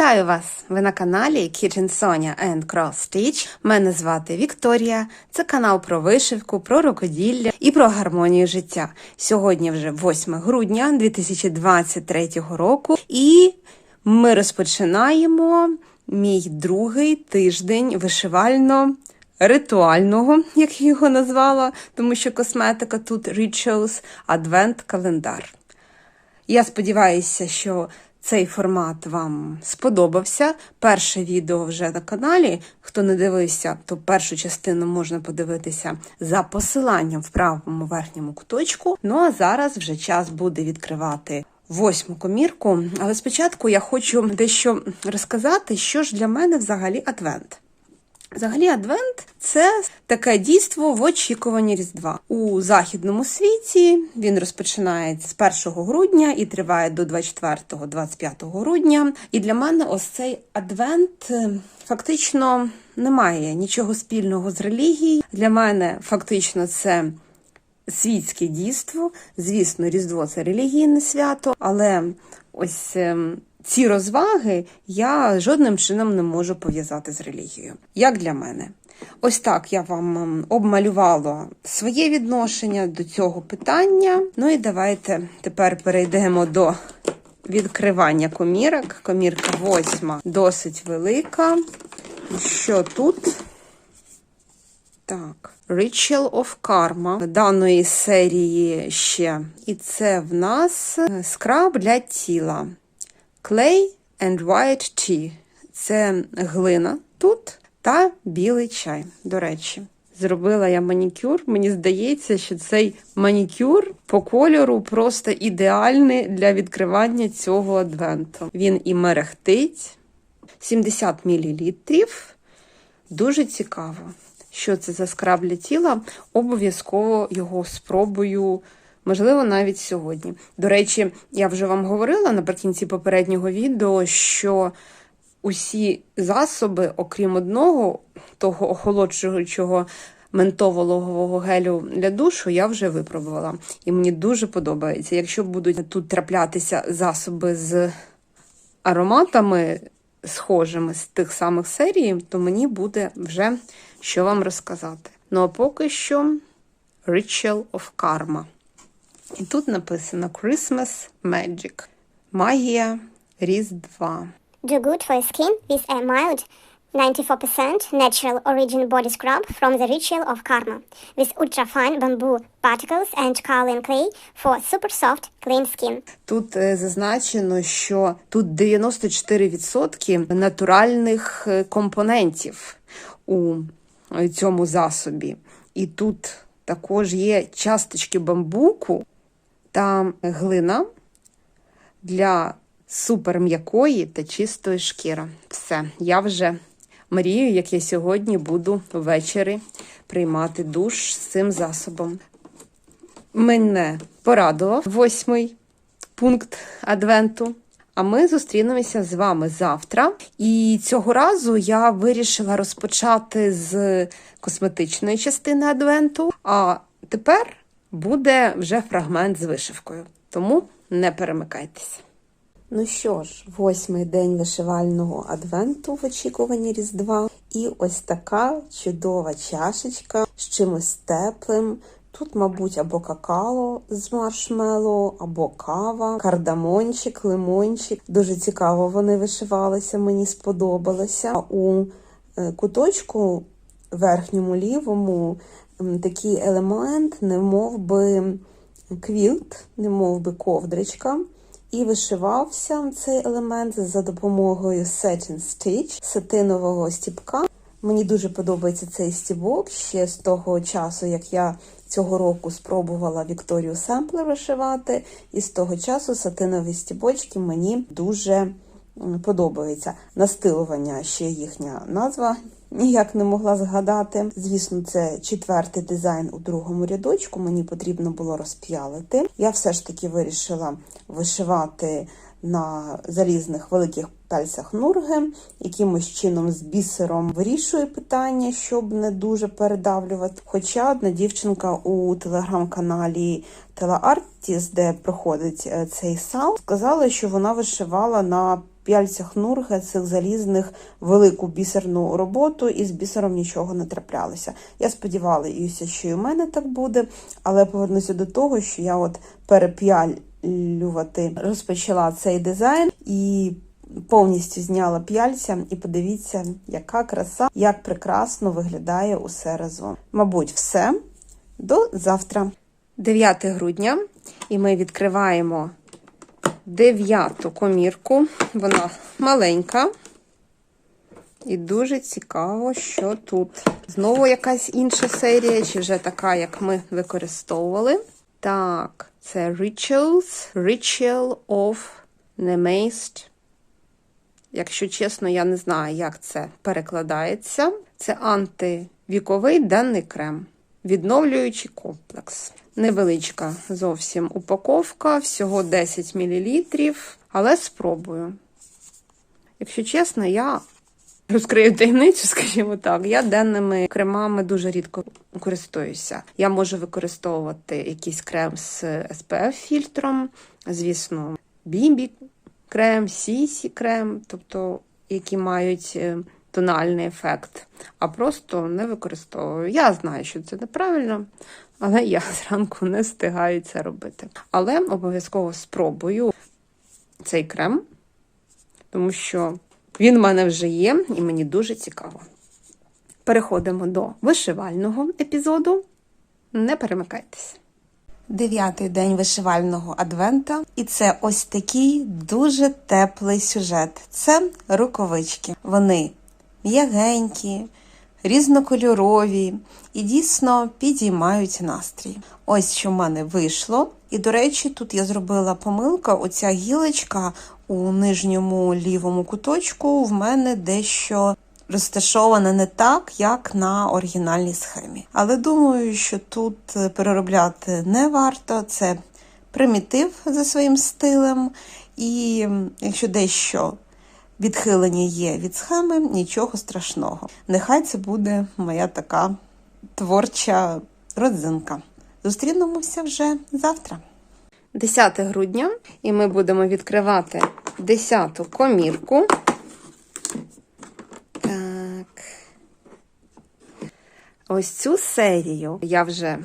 Вітаю вас! Ви на каналі Kitchen Sonia and Cross Stitch. Мене звати Вікторія. Це канал про вишивку, про рукоділля і про гармонію життя. Сьогодні вже 8 грудня 2023 року, і ми розпочинаємо мій другий тиждень вишивально. Ритуального, як я його назвала, тому що косметика тут Rituals Advent календар. Я сподіваюся, що цей формат вам сподобався. Перше відео вже на каналі. Хто не дивився, то першу частину можна подивитися за посиланням в правому верхньому куточку. Ну а зараз вже час буде відкривати. Восьму комірку, але спочатку я хочу дещо розказати, що ж для мене взагалі адвент. Взагалі, адвент це таке дійство в очікуванні Різдва. У західному світі він розпочинається з 1 грудня і триває до 24-25 грудня. І для мене ось цей адвент е, фактично не має нічого спільного з релігією. Для мене фактично це. Світське дійство, звісно, Різдво це релігійне свято, але ось ем, ці розваги я жодним чином не можу пов'язати з релігією. Як для мене? Ось так я вам ем, обмалювала своє відношення до цього питання. Ну і давайте тепер перейдемо до відкривання комірок. Комірка восьма досить велика. Що тут? Так, Ritual of Karma даної серії ще. І це в нас скраб для тіла. Clay and white tea. Це глина тут та білий чай. До речі, зробила я манікюр. Мені здається, що цей манікюр по кольору просто ідеальний для відкривання цього адвенту. Він і мерехтить 70 мл. Дуже цікаво, що це за скраб для тіла. Обов'язково його спробую. Можливо, навіть сьогодні. До речі, я вже вам говорила наприкінці попереднього відео, що усі засоби, окрім одного, того охолоджуючого ментовологового гелю для душу, я вже випробувала. І мені дуже подобається. Якщо будуть тут траплятися засоби з ароматами, схожими з тих самих серій, то мені буде вже що вам розказати. Ну а поки що Ritual of Karma. І тут написано Christmas Magic. Магія Різдва. Do good for skin with a mild 94% natural origin body scrub from the ritual of karma with ultrafine bamboo particles and kaolin clay for super soft clean skin. Тут е, зазначено, що тут 94% натуральних е, компонентів у е, цьому засобі. І тут також є часточки бамбуку та глина для суперм'якої та чистої шкіри. Все, я вже мрію, як я сьогодні буду ввечері приймати душ з цим засобом. Мене порадував восьмий пункт адвенту. А ми зустрінемося з вами завтра. І цього разу я вирішила розпочати з косметичної частини адвенту. А тепер буде вже фрагмент з вишивкою. Тому не перемикайтеся. Ну що ж, восьмий день вишивального адвенту в очікуванні Різдва. І ось така чудова чашечка з чимось теплим. Тут, мабуть, або какао з маршмеллоу, або кава, кардамончик, лимончик. Дуже цікаво вони вишивалися, мені сподобалося. У е, куточку верхньому лівому такий елемент, не мов би квілт, не мов би ковдричка. І вишивався цей елемент за допомогою Satin Stitch, сатинового стіпка. Мені дуже подобається цей стібок ще з того часу, як я цього року спробувала Вікторію Семплер вишивати, і з того часу сатинові стібочки мені дуже подобаються. Настилування ще їхня назва. Ніяк не могла згадати. Звісно, це четвертий дизайн у другому рядочку. Мені потрібно було розп'ялити. Я все ж таки вирішила вишивати на залізних великих пальцях нурги, якимось чином з бісером вирішує питання, щоб не дуже передавлювати. Хоча одна дівчинка у телеграм-каналі Телеартіс, де проходить е, цей сал, сказала, що вона вишивала на п'яльцях Нурге цих залізних велику бісерну роботу, і з бісером нічого не траплялося. Я сподівалася, що і у мене так буде, але повернуся до того, що я от переп'ялювати розпочала цей дизайн і повністю зняла п'яльця. І подивіться, яка краса, як прекрасно виглядає усе разом. Мабуть, все. До завтра. 9 грудня, і ми відкриваємо дев'яту комірку. Вона маленька. І дуже цікаво, що тут. Знову якась інша серія, чи вже така, як ми використовували. Так, це Rituals, Ritual of Nemaste. Якщо чесно, я не знаю, як це перекладається. Це антивіковий денний крем, відновлюючий комплекс. Невеличка зовсім упаковка, всього 10 мл, але спробую. Якщо чесно, я розкрию таємницю, скажімо так. Я денними кремами дуже рідко користуюся. Я можу використовувати якийсь крем з SPF фільтром, звісно, бібі крем, сісі крем, тобто які мають е, тональний ефект, а просто не використовую. Я знаю, що це неправильно, але я зранку не встигаю це робити. Але обов'язково спробую цей крем, тому що він в мене вже є, і мені дуже цікаво. Переходимо до вишивального епізоду. Не перемикайтеся. Дев'ятий день вишивального адвента, і це ось такий дуже теплий сюжет. Це рукавички. Вони м'ягенькі, різнокольорові і дійсно підіймають настрій. Ось що в мене вийшло. І, до речі, тут я зробила помилка. Оця гілочка у нижньому лівому куточку в мене дещо розташована не так, як на оригінальній схемі. Але думаю, що тут переробляти не варто. Це примітив за своїм стилем, і якщо дещо відхилення є від схеми, нічого страшного. Нехай це буде моя така творча родзинка. Зустрінемося вже завтра. 10 грудня, і ми будемо відкривати 10-ту комірку. Так. Ось цю серію я вже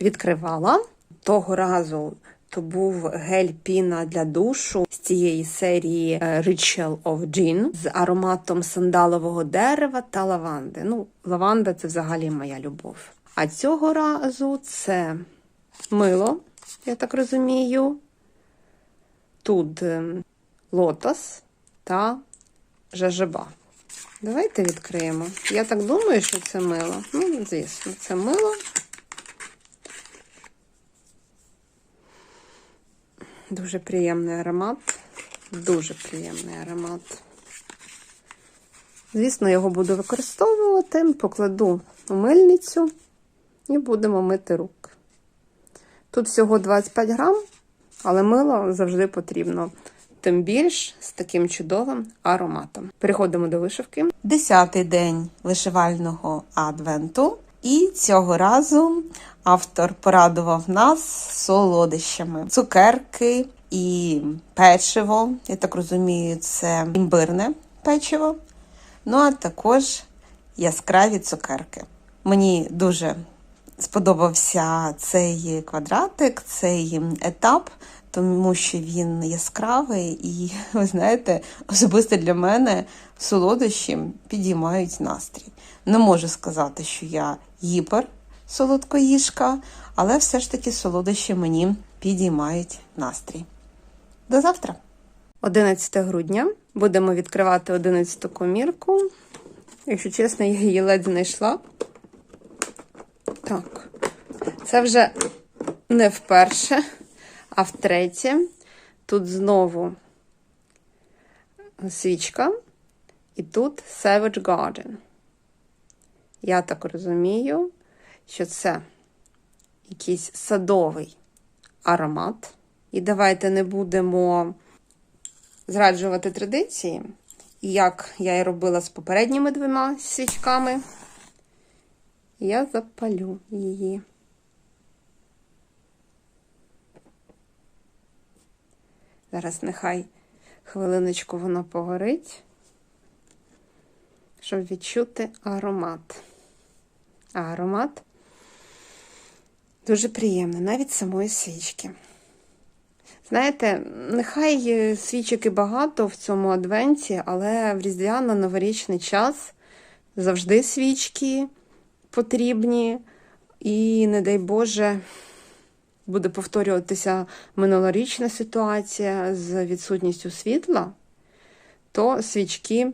відкривала. Того разу то був гель піна для душу з цієї серії е, Ritual of Gin з ароматом сандалового дерева та лаванди. Ну, лаванда це взагалі моя любов. А цього разу це мило, я так розумію. Тут ем, лотос та жажаба. Давайте відкриємо. Я так думаю, що це мило. Ну, звісно, це мило. Дуже приємний аромат. Дуже приємний аромат. Звісно, його буду використовувати, покладу у мильницю і будемо мити руки. Тут всього 25 грам, але мило завжди потрібно. Тим більш з таким чудовим ароматом. Переходимо до вишивки. Десятий день вишивального адвенту. І цього разу автор порадував нас солодощами: цукерки і печиво. Я так розумію, це імбирне печиво. Ну, а також яскраві цукерки. Мені дуже сподобався цей квадратик, цей етап, тому що він яскравий, і ви знаєте, особисто для мене солодощі підіймають настрій. Не можу сказати, що я гіпер солодкоїжка, але все ж таки солодощі мені підіймають настрій. До завтра! 11 грудня будемо відкривати 11 комірку. Якщо чесно, я її ледь знайшла. Так, це вже не вперше, а втретє. Тут знову свічка, і тут Savage Garden. Я так розумію, що це якийсь садовий аромат. І давайте не будемо зраджувати традиції. Як я і робила з попередніми двома свічками, я запалю її. Зараз нехай хвилиночку воно погорить, щоб відчути аромат. Аромат дуже приємний, навіть самої свічки. Знаєте, нехай е, свічок і багато в цьому адвенті, але в різдвяно-новорічний час завжди свічки потрібні. І, не дай Боже, буде повторюватися минулорічна ситуація з відсутністю світла, то свічки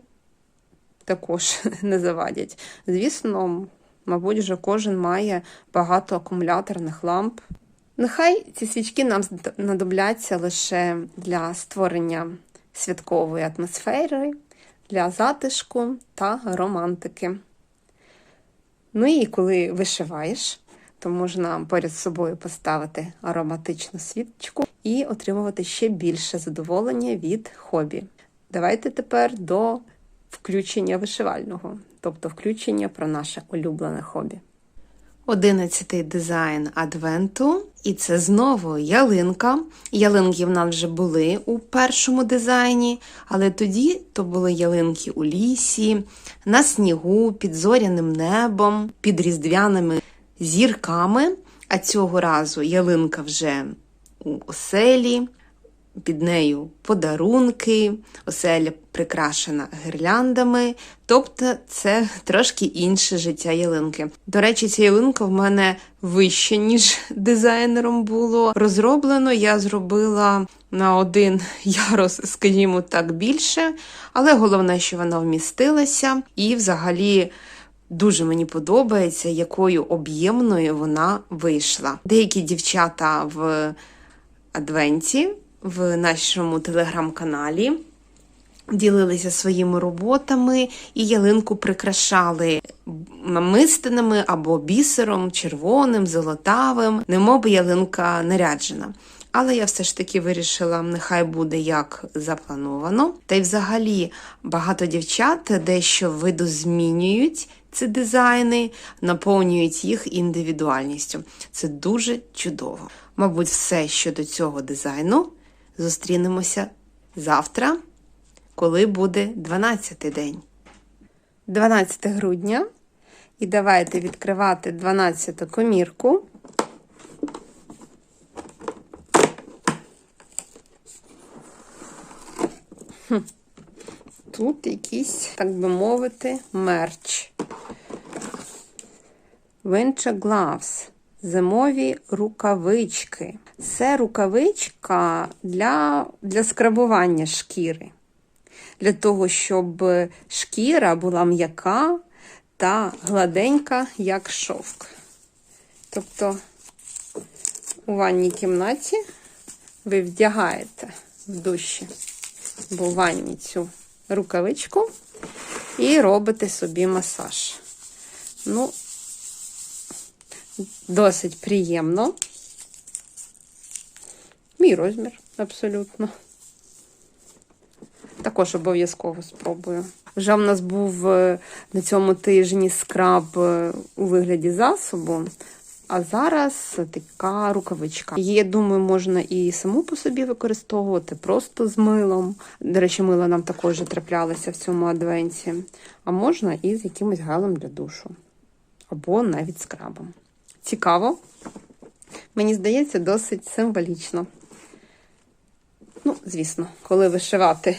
також не завадять. Звісно, мабуть, вже кожен має багато акумуляторних ламп. Нехай ці свічки нам знадобляться лише для створення святкової атмосфери, для затишку та романтики. Ну і коли вишиваєш, то можна поряд з собою поставити ароматичну свічку і отримувати ще більше задоволення від хобі. Давайте тепер до включення вишивального, тобто включення про наше улюблене хобі. Одинадцятий дизайн адвенту, і це знову ялинка. Ялинки в нас вже були у першому дизайні, але тоді то були ялинки у лісі, на снігу, під зоряним небом, під різдвяними зірками. А цього разу ялинка вже у оселі, під нею подарунки, оселя прикрашена гірляндами. Тобто це трошки інше життя ялинки. До речі, ця ялинка в мене вище, ніж дизайнером було розроблено. Я зробила на один ярус, скажімо так, більше, але головне, що вона вмістилася, і взагалі. Дуже мені подобається, якою об'ємною вона вийшла. Деякі дівчата в адвенті в нашому телеграм-каналі ділилися своїми роботами і ялинку прикрашали намистинами або бісером, червоним, золотавим, немов ялинка наряджена. Але я все ж таки вирішила, нехай буде як заплановано. Та й взагалі багато дівчат дещо видозмінюють ці дизайни, наповнюють їх індивідуальністю. Це дуже чудово. Мабуть, все щодо цього дизайну зустрінемося завтра, коли буде 12-й день. 12 грудня. І давайте відкривати 12-ту комірку. Тут якийсь, так би мовити, мерч. Winter Gloves. Зимові рукавички. Це рукавичка для, для скрабування шкіри. Для того, щоб шкіра була м'яка та гладенька, як шовк. Тобто у ванній кімнаті ви вдягаєте в душі або в ванні цю рукавичку і робите собі масаж. Ну, досить приємно. Мій розмір, абсолютно. Також обов'язково спробую. Вже в нас був е, на цьому тижні скраб е, у вигляді засобу, а зараз така рукавичка. Її, я думаю, можна і саму по собі використовувати, просто з милом. До речі, мило нам також траплялося в цьому адвенті. А можна і з якимось гелем для душу. Або навіть скрабом. Цікаво. Мені здається, досить символічно. Ну, звісно, коли вишивати,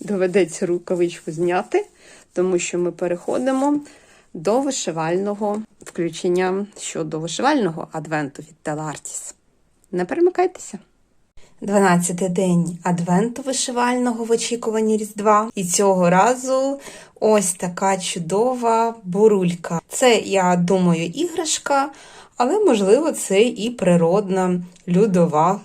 доведеться рукавичку зняти, тому що ми переходимо до вишивального включення щодо вишивального адвенту від Телартіс. Не перемикайтеся. 12-й день адвенту вишивального в очікуванні Різдва. І цього разу ось така чудова бурулька. Це, я думаю, іграшка, але, можливо, це і природна льодова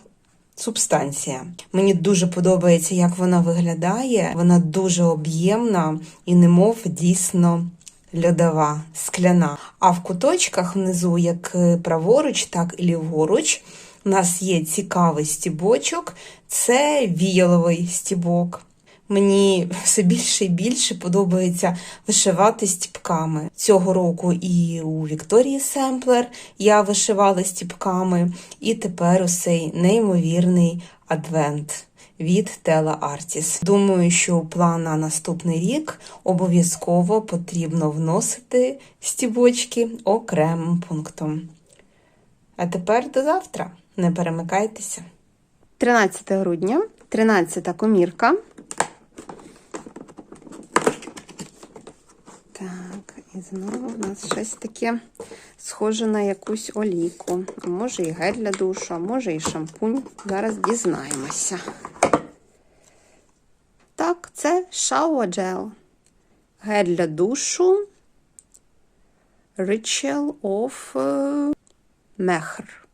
субстанція. Мені дуже подобається, як вона виглядає. Вона дуже об'ємна і немов дійсно льодова, скляна. А в куточках внизу, як праворуч, так і ліворуч, у нас є цікавий стібочок, це віяловий стібок. Мені все більше і більше подобається вишивати стіпками. Цього року і у Вікторії Семплер я вишивала стіпками, і тепер ось цей неймовірний адвент від Tela Artis. Думаю, що план на наступний рік обов'язково потрібно вносити стібочки окремим пунктом. А тепер до завтра. Не перемикайтеся. 13 грудня, 13 комірка. Так, і знову в нас щось таке схоже на якусь олійку. А може і гель для душу, а може і шампунь. Зараз дізнаємося. Так, це gel. Гель для душу. Ritual of е, Мехр.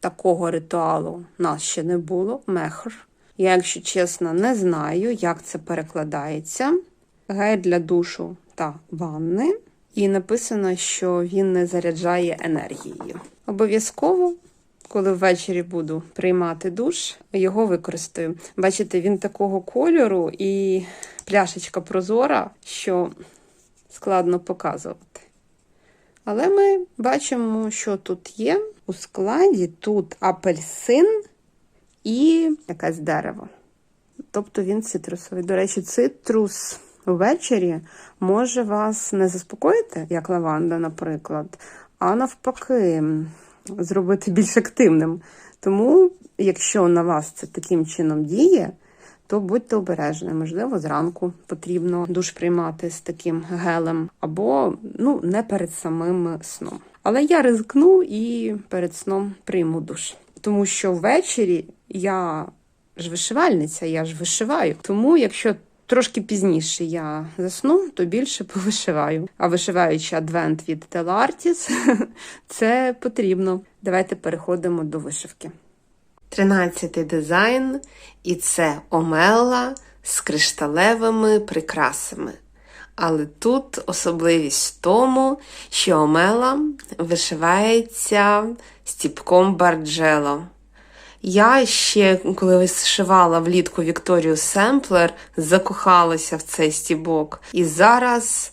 Такого ритуалу нас ще не було. Мехр. Я, якщо чесно, не знаю, як це перекладається. Гель для душу та ванни. І написано, що він не заряджає енергією. Обов'язково, коли ввечері буду приймати душ, його використаю. Бачите, він такого кольору і пляшечка прозора, що складно показувати. Але ми бачимо, що тут є. У складі тут апельсин і якесь дерево. Тобто він цитрусовий. До речі, цитрус ввечері може вас не заспокоїти, як лаванда, наприклад, а навпаки, зробити більш активним. Тому, якщо на вас це таким чином діє, то будьте обережні. Можливо, зранку потрібно душ приймати з таким гелем, або ну, не перед самим сном. Але я ризикну і перед сном прийму душ. Тому що ввечері я ж вишивальниця, я ж вишиваю. Тому, якщо трошки пізніше я засну, то більше повишиваю. А вишиваючи адвент від Телартіс, це потрібно. Давайте переходимо до вишивки. Тринадцятий дизайн, і це омела з кришталевими прикрасами. Але тут особливість в тому, що омела вишивається стіпком барджело. Я ще, коли вишивала влітку Вікторію Семплер, закохалася в цей стібок. І зараз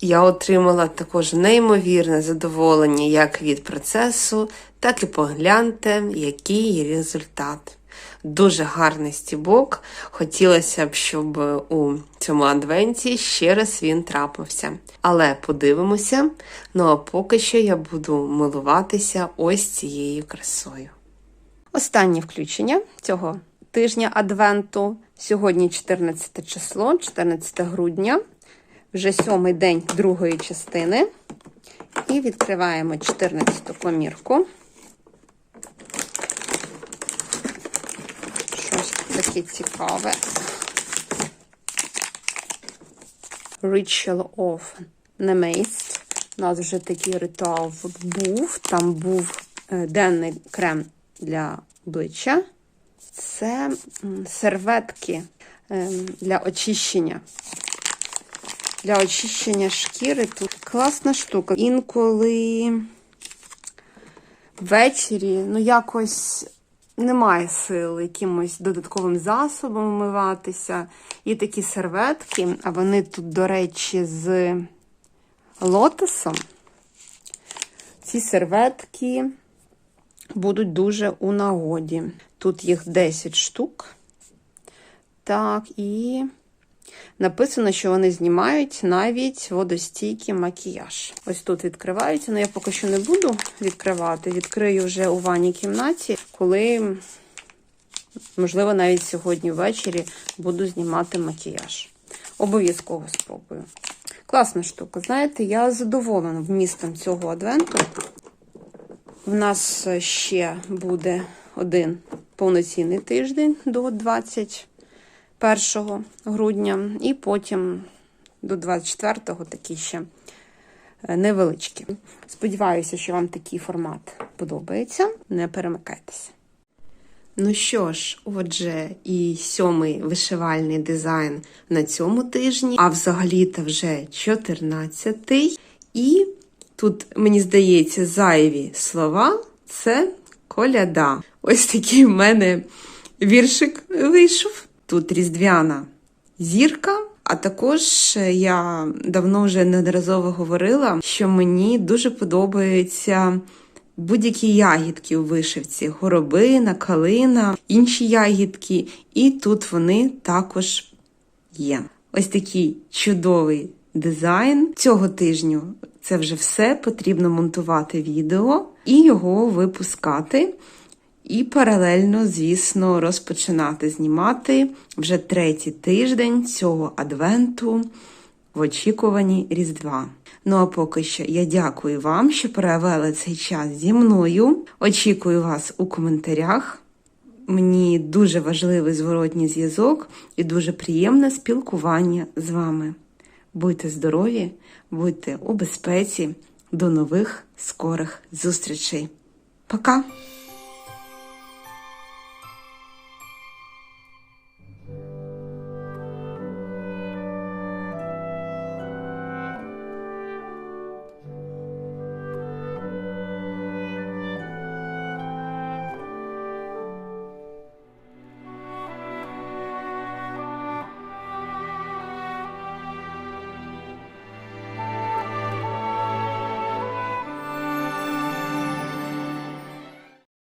я отримала також неймовірне задоволення як від процесу, так і погляньте, який є результат. Дуже гарний стібок. Хотілося б, щоб у цьому адвенті ще раз він трапився. Але подивимося. Ну а поки що я буду милуватися ось цією красою. Останнє включення цього тижня Адвенту. Сьогодні 14 число, 14 грудня, вже сьомий день другої частини. І відкриваємо 14 комірку. Щось таке цікаве. Ritual of Nemaste. У нас вже такий ритуал був. Там був е, денний крем для обличчя. Це серветки ем, для очищення. Для очищення шкіри тут класна штука. Інколи ввечері, ну, якось немає сил якимось додатковим засобом вмиватися. І такі серветки, а вони тут, до речі, з лотосом. Ці серветки будуть дуже у нагоді. Тут їх 10 штук. Так, і написано, що вони знімають навіть водостійкий макіяж. Ось тут відкриваються, але я поки що не буду відкривати. Відкрию вже у ванній кімнаті, коли, можливо, навіть сьогодні ввечері буду знімати макіяж. Обов'язково спробую. Класна штука. Знаєте, я задоволена вмістом цього адвенту. В нас ще буде один повноцінний тиждень до 21 грудня, і потім до 24-го такі ще е, невеличкі. Сподіваюся, що вам такий формат подобається. Не перемикайтеся. Ну що ж, отже, і сьомий вишивальний дизайн на цьому тижні, а взагалі-то вже 14-й. І тут, мені здається, зайві слова це коляда. Ось такий в мене віршик вийшов. Тут різдвяна зірка. А також я давно вже неодноразово говорила, що мені дуже подобаються будь-які ягідки у вишивці: горобина, калина, інші ягідки, і тут вони також є. Ось такий чудовий дизайн цього тижню. Це вже все потрібно монтувати відео і його випускати. І паралельно, звісно, розпочинати знімати вже третій тиждень цього адвенту в очікуванні Різдва. Ну а поки що я дякую вам, що провели цей час зі мною. Очікую вас у коментарях. Мені дуже важливий зворотній зв'язок і дуже приємне спілкування з вами. Будьте здорові, будьте у безпеці. До нових скорих зустрічей. Пока!